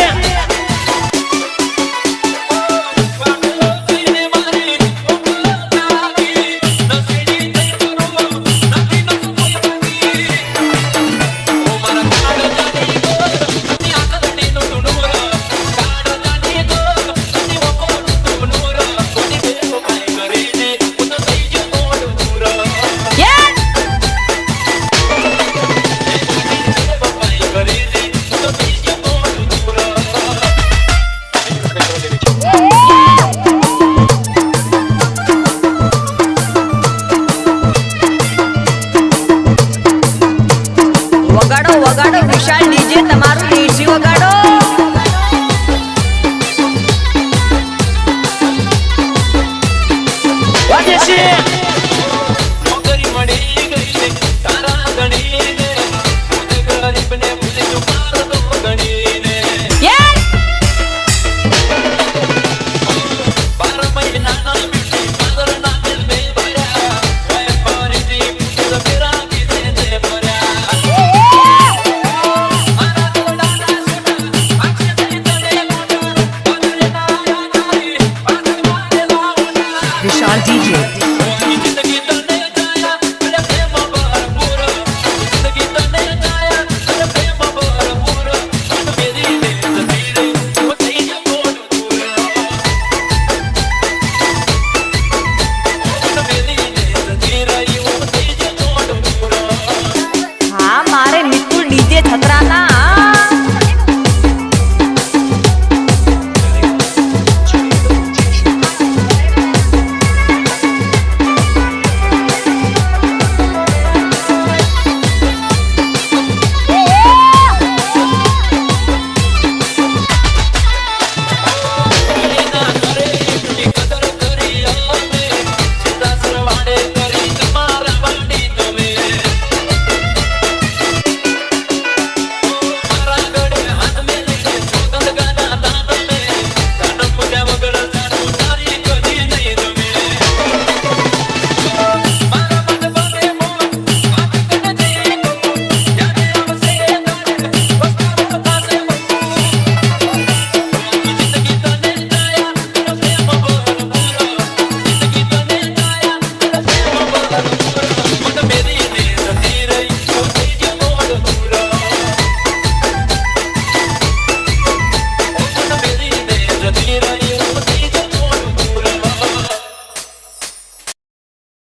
Yeah. વગાડો વગાડો Vishal DJ તમારું ડીજે વગાડો What?